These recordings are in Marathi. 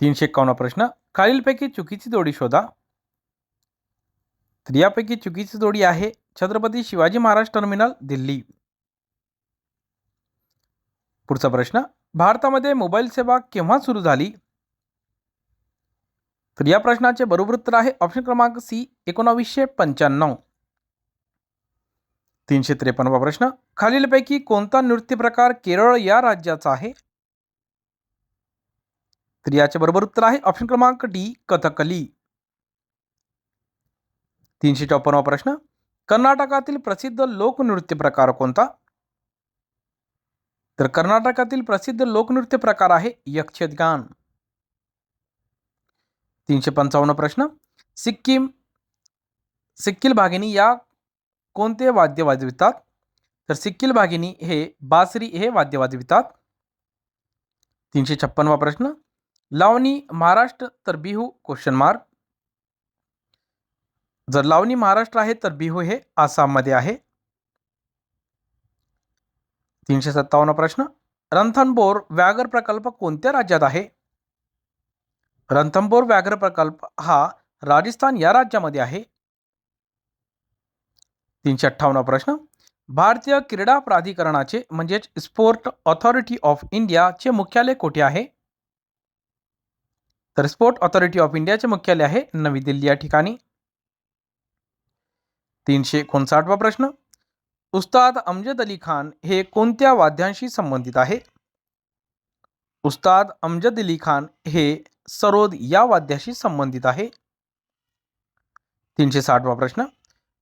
तीनशे एक्कावन्न प्रश्न. खालीलपैकी चुकीची जोडी शोधा. तर यापैकी चुकीची जोडी आहे. छत्रपती शिवाजी महाराज टर्मिनल दिल्ली. पुढचा प्रश्न. भारतामध्ये मोबाईल सेवा केव्हा सुरू झाली? तर या प्रश्नाचे बरोबर उत्तर आहे ऑप्शन क्रमांक सी एकोणावीसशे पंच्याण्णव. तीनशे त्रेपन्नवा प्रश्न. खालीलपैकी कोणता नृत्य प्रकार केरळ या राज्याचा आहे? तर याचे बरोबर उत्तर आहे ऑप्शन क्रमांक डी कथकली. तीनशे चौपन्नवा प्रश्न. कर्नाटकातील प्रसिद्ध लोकनृत्य प्रकार कोणता? तर कर्नाटकातील प्रसिद्ध लोकनृत्य प्रकार आहे यक्षगान. तीनशे पंचावन्न प्रश्न. सिक्कीम सिक्कील भागिनी या कोणते वाद्य वाजवितात? तर सिक्कील भागिनी हे बासरी हे वाद्य वाजवितात. तीनशे छप्पनवा प्रश्न. लावणी महाराष्ट्र तर बिहू क्वेश्चन मार्क जर लावणी महाराष्ट्र आहे तर बिहू हे आसाममध्ये आहे. तीनशे सत्तावन्न प्रश्न. रणथंबोर व्याघ्र प्रकल्प कोणत्या राज्यात आहे? रणथंबोर व्याघ्र प्रकल्प हा राजस्थान या राज्यामध्ये आहे. तीनशे अठ्ठावन्न प्रश्न. भारतीय क्रीडा प्राधिकरणाचे म्हणजेच स्पोर्ट ऑथॉरिटी ऑफ इंडियाचे मुख्यालय कोठे आहे? तर स्पोर्ट ऑथॉरिटी ऑफ इंडियाचे मुख्यालय आहे नवी दिल्ली या ठिकाणी. तीनशे एकोणसाठवा प्रश्न. उस्ताद अमजद अली खान हे कोणत्या वाद्यांशी संबंधित आहे? उस्ताद अमजद अली खान हे सरोद या वाद्याशी संबंधित आहे. तीनशे साठवा प्रश्न.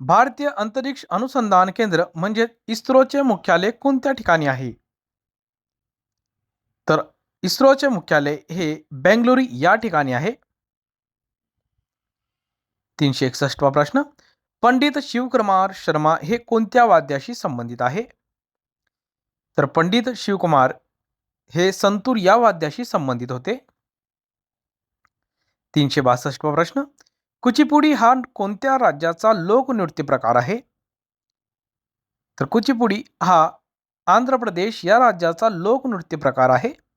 भारतीय अंतरिक्ष अनुसंधान केंद्र म्हणजे इस्रोचे मुख्यालय कोणत्या ठिकाणी आहे? तर इस्रोचे मुख्यालय हे बेंगलोरी या ठिकाणी आहे. तीनशे एकसष्टवा प्रश्न. पंडित शिवकुमार शर्मा हे कोणत्या वाद्याशी संबंधित आहे? तर पंडित शिवकुमार हे संतूर या वाद्याशी संबंधित होते. तीनशे बासष्टवा प्रश्न. कुचिपुडी हा कोणत्या राज्याचा लोकनृत्य प्रकार आहे? तर कुचिपुडी हा आंध्र प्रदेश या राज्याचा लोकनृत्य प्रकार आहे.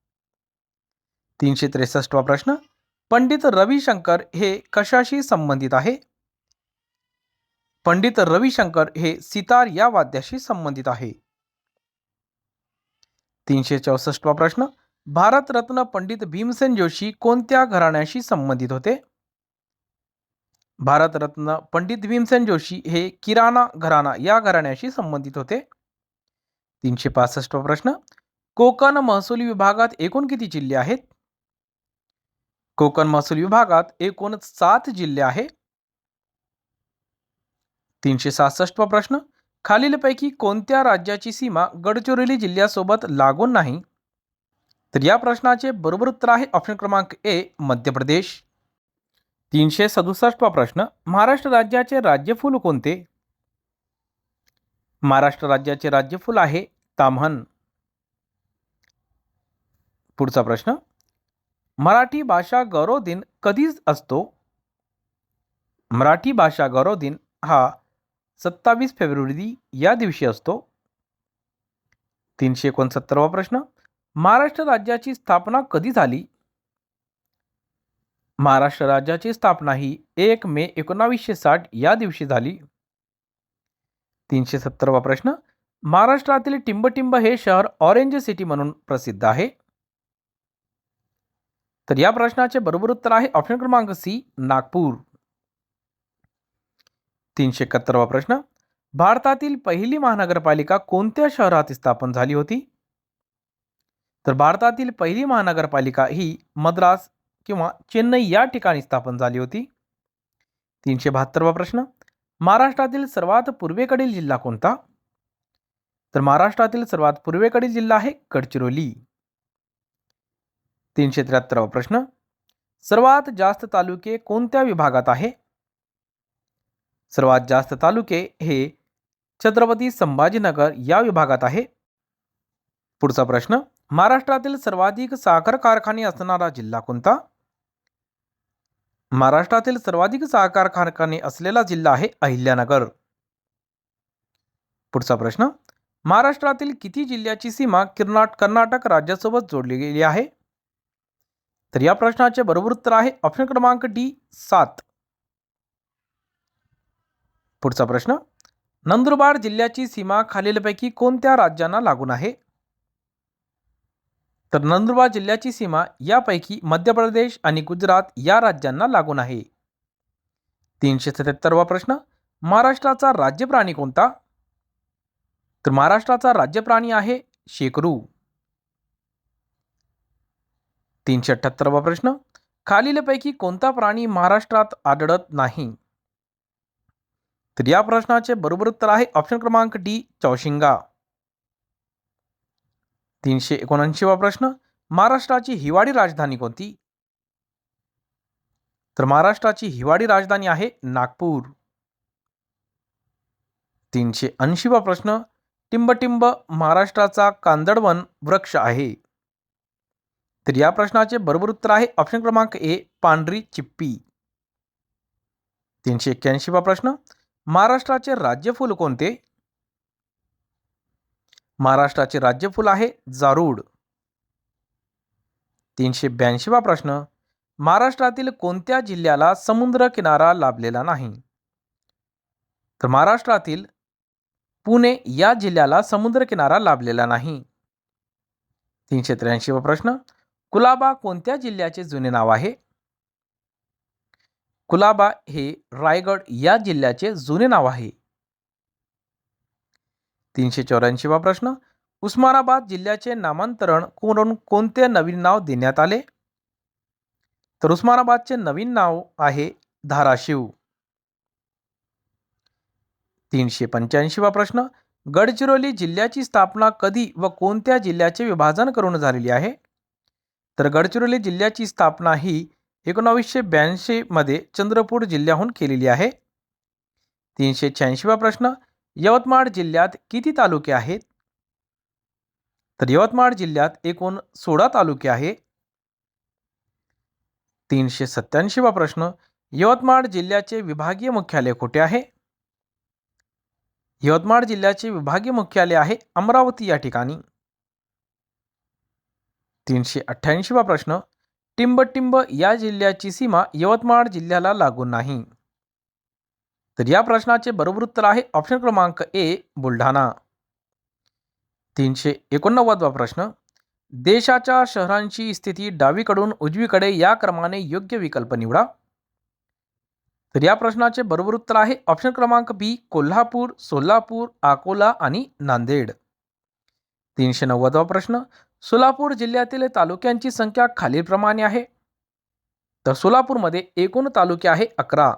तीनशे त्रेसष्टवा प्रश्न. पंडित रविशंकर हे कशाशी संबंधित आहे? पंडित रविशंकर हे सितार या वाद्याशी संबंधित आहे. तीनशे चौसष्टवा प्रश्न. भारतरत्न पंडित भीमसेन जोशी कोणत्या घराण्याशी संबंधित होते? भारतरत्न पंडित भीमसेन जोशी हे किराणा घराणा या घराण्याशी संबंधित होते. तीनशे पासष्टवा प्रश्न. कोकण महसुली विभागात एकूण किती जिल्हे आहेत? कोकण महसूल विभागात एकूण सात जिल्हे आहे. तीनशे सहासष्ट प्रश्न. खालीलपैकी कोणत्या राज्याची सीमा गडचिरोली जिल्ह्यासोबत लागून नाही? तर या प्रश्नाचे बरोबर उत्तर आहे ऑप्शन क्रमांक ए मध्य प्रदेश. तीनशे सदुसष्टवा प्रश्न. महाराष्ट्र राज्याचे राज्यफूल कोणते? महाराष्ट्र राज्याचे राज्यफूल आहे ताम्हन. पुढचा प्रश्न. मराठी भाषा गौरव दिन कधीच असतो? मराठी भाषा गौरव दिन हा सत्तावीस फेब्रुवारी या दिवशी असतो. तीनशे एकोणसत्तरवा प्रश्न. महाराष्ट्र राज्याची स्थापना कधी झाली? महाराष्ट्र राज्याची स्थापना ही एक मे एकोणावीसशे साठ या दिवशी झाली. तीनशे सत्तरवा प्रश्न. महाराष्ट्रातील टिंबटिंब हे शहर ऑरेंज सिटी म्हणून प्रसिद्ध आहे. तर या प्रश्नाचे बरोबर उत्तर आहे ऑप्शन क्रमांक सी नागपूर. तीनशे एकाहत्तरवा प्रश्न. भारतातील पहिली महानगरपालिका कोणत्या शहरात स्थापन झाली होती? तर भारतातील पहिली महानगरपालिका ही मद्रास किंवा चेन्नई या ठिकाणी स्थापन झाली होती. तीनशे बहात्तरवा प्रश्न. महाराष्ट्रातील सर्वात पूर्वेकडील जिल्हा कोणता? तर महाराष्ट्रातील सर्वात पूर्वेकडील जिल्हा आहे गडचिरोली. तीनशे त्र्याहत्तरावा प्रश्न. सर्वात जास्त तालुके कोणत्या विभागात आहे? सर्वात जास्त तालुके हे छत्रपती संभाजीनगर या विभागात आहे. पुढचा प्रश्न. महाराष्ट्रातील सर्वाधिक साखर कारखाने असणारा जिल्हा कोणता? महाराष्ट्रातील सर्वाधिक साखर कारखाने असलेला जिल्हा आहे अहिल्यानगर. पुढचा प्रश्न. महाराष्ट्रातील किती जिल्ह्याची सीमा किरनाट कर्नाटक राज्यासोबत जोडली गेली आहे? तर या प्रश्नाचे बरोबर उत्तर आहे ऑप्शन क्रमांक डी सात. पुढचा प्रश्न नंदुरबार जिल्ह्याची सीमा खालीलपैकी कोणत्या राज्यांना लागून आहे? तर नंदुरबार जिल्ह्याची सीमा यापैकी मध्य प्रदेश आणि गुजरात या राज्यांना लागून आहे. तीनशे सत्याहत्तरवा प्रश्न महाराष्ट्राचा राज्य प्राणी कोणता? तर महाराष्ट्राचा राज्य प्राणी आहे शेकरू तीनशे अठ्ठ्याहत्तरवा प्रश्न? खालीलपैकी कोणता प्राणी महाराष्ट्रात आढळत नाही? तर या प्रश्नाचे बरोबर उत्तर आहे ऑप्शन क्रमांक डी चौशिंगा. तीनशे एकोणऐंशीवा प्रश्न? महाराष्ट्राची हिवाळी राजधानी कोणती? तर महाराष्ट्राची हिवाळी राजधानी आहे नागपूर. तीनशे ऐंशीवा प्रश्न? टिंबटिंब महाराष्ट्राचा कांदळवन वृक्ष आहे. तर या प्रश्नाचे बरोबर उत्तर आहे ऑप्शन क्रमांक ए पांढरी चिप्पी. तीनशे एक्क्याऐंशीवा प्रश्न. महाराष्ट्राचे राज्यफूल कोणते? महाराष्ट्राचे राज्यफूल आहे जारूड. तीनशे ब्याऐंशीवा प्रश्न. महाराष्ट्रातील कोणत्या जिल्ह्याला समुद्र किनारा लाभलेला नाही? तर महाराष्ट्रातील पुणे या जिल्ह्याला समुद्र किनारा लाभलेला नाही. तीनशे त्र्याऐंशीवा प्रश्न. कुलाबा कोणत्या जिल्ह्याचे जुने नाव आहे? कुलाबा हे रायगड या जिल्ह्याचे जुने नाव आहे. तीनशे चौऱ्याऐंशीवा प्रश्न. उस्मानाबाद जिल्ह्याचे नामांतरण करून कोणते नवीन नाव देण्यात आले? तर उस्मानाबादचे नवीन नाव आहे धाराशिव. तीनशे पंच्याऐंशीवा प्रश्न. गडचिरोली जिल्ह्याची स्थापना कधी व कोणत्या जिल्ह्याचे विभाजन करून झालेली आहे? तर गडचिरोली जिल्ह्याची स्थापना ही एकोणावीसशे ब्याऐंशीमध्ये चंद्रपूर जिल्ह्याहून केलेली आहे. तीनशे शहाऐंशीवा प्रश्न यवतमाळ जिल्ह्यात किती तालुके आहेत? तर यवतमाळ जिल्ह्यात एकूण सोळा तालुके आहे. तीनशे सत्याऐंशीवा प्रश्न यवतमाळ जिल्ह्याचे विभागीय मुख्यालय कुठे आहे? यवतमाळ जिल्ह्याचे विभागीय मुख्यालय आहे अमरावती या ठिकाणी. तीनशे अठ्ठ्याऐंशीवा प्रश्न टिंबटिंब या जिल्ह्याची सीमा यवतमाळ जिल्ह्याला लागून नाही. तर या प्रश्नाचे बरोबर उत्तर आहे ऑप्शन क्रमांक ए बुलढाणा. तीनशे एकोणनव्वदवा प्रश्न देशाच्या शहरांची स्थिती डावीकडून उजवीकडे या क्रमाने योग्य विकल्प निवडा. तर या प्रश्नाचे बरोबर उत्तर आहे ऑप्शन क्रमांक बी कोल्हापूर सोलापूर अकोला आणि नांदेड. तीनशे नव्वदवा प्रश्न सोलापूर जिल्ह्यातील तालुक्यांची संख्या खालीलप्रमाणे आहे. तर सोलापूरमध्ये एकूण तालुके आहे अकरा.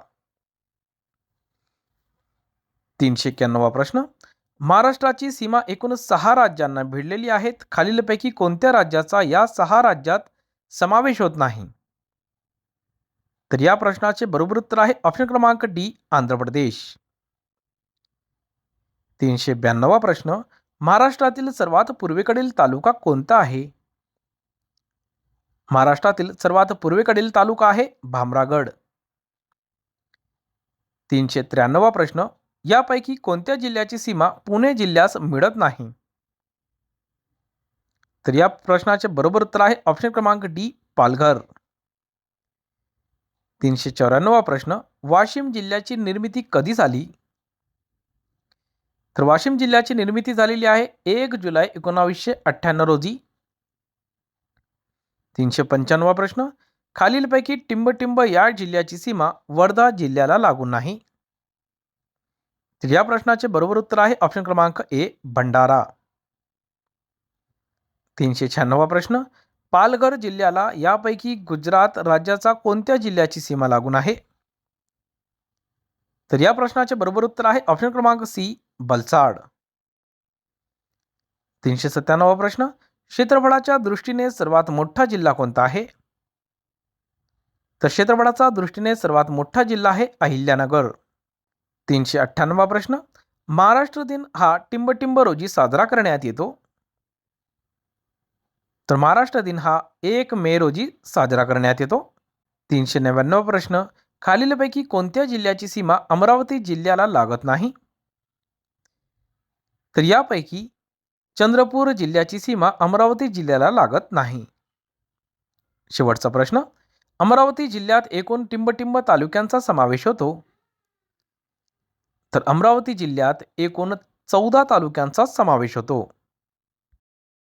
तीनशे एक्क्याण्णवा प्रश्न. महाराष्ट्राची सीमा एकूण सहा राज्यांना भिडलेली आहेत. खालीलपैकी कोणत्या राज्याचा या सहा राज्यात समावेश होत नाही? तर या प्रश्नाचे बरोबर उत्तर आहे ऑप्शन क्रमांक डी आंध्र प्रदेश. तीनशे ब्याण्णवा प्रश्न. महाराष्ट्रातील सर्वात पूर्वेकडील तालुका कोणता आहे? महाराष्ट्रातील सर्वात पूर्वेकडील तालुका आहे भामरागड. तीनशे त्र्याण्णवा प्रश्न. यापैकी कोणत्या जिल्ह्याची सीमा पुणे जिल्ह्यास मिळत नाही? तर या प्रश्नाचे बरोबर उत्तर आहे ऑप्शन क्रमांक डी पालघर. तीनशे चौऱ्याण्णवा प्रश्न. वाशिम जिल्ह्याची निर्मिती कधी झाली? तर वाशिम जिल्ह्याची निर्मिती झालेली आहे. एक जुलै एकोणावीसशे अठ्ठ्याण्णव रोजी. तीनशे पंच्याण्णवा प्रश्न. खालीलपैकी टिंबटिंब या जिल्ह्याची सीमा वर्धा जिल्ह्याला लागून नाही. तर या प्रश्नाचे बरोबर उत्तर आहे ऑप्शन क्रमांक ए भंडारा. तीनशे शहाण्णवा प्रश्न. पालघर जिल्ह्याला यापैकी गुजरात राज्याचा कोणत्या जिल्ह्याची सीमा लागून आहे? तर या प्रश्नाचे बरोबर उत्तर आहे ऑप्शन क्रमांक सी बलसाड. तीनशे सत्त्याण्णवा प्रश्न. क्षेत्रफळाच्या दृष्टीने सर्वात मोठा जिल्हा कोणता आहे? तर क्षेत्रफळाच्या दृष्टीने सर्वात मोठा जिल्हा आहे अहिल्यानगर. तीनशे अठ्ठ्याण्णवा प्रश्न. महाराष्ट्र दिन हा टिंबटिंब रोजी साजरा करण्यात येतो. तर महाराष्ट्र दिन हा एक मे रोजी साजरा करण्यात येतो. तीनशे नव्याण्णव प्रश्न. खालीलपैकी कोणत्या जिल्ह्याची सीमा अमरावती जिल्ह्याला लागत नाही? तर यापैकी चंद्रपूर जिल्ह्याची सीमा अमरावती जिल्ह्याला लागत नाही. शेवटचा प्रश्न अमरावती जिल्ह्यात एकूण टिंबटिंब तालुक्यांचा समावेश होतो. तर अमरावती जिल्ह्यात एकूण चौदा तालुक्यांचा समावेश होतो.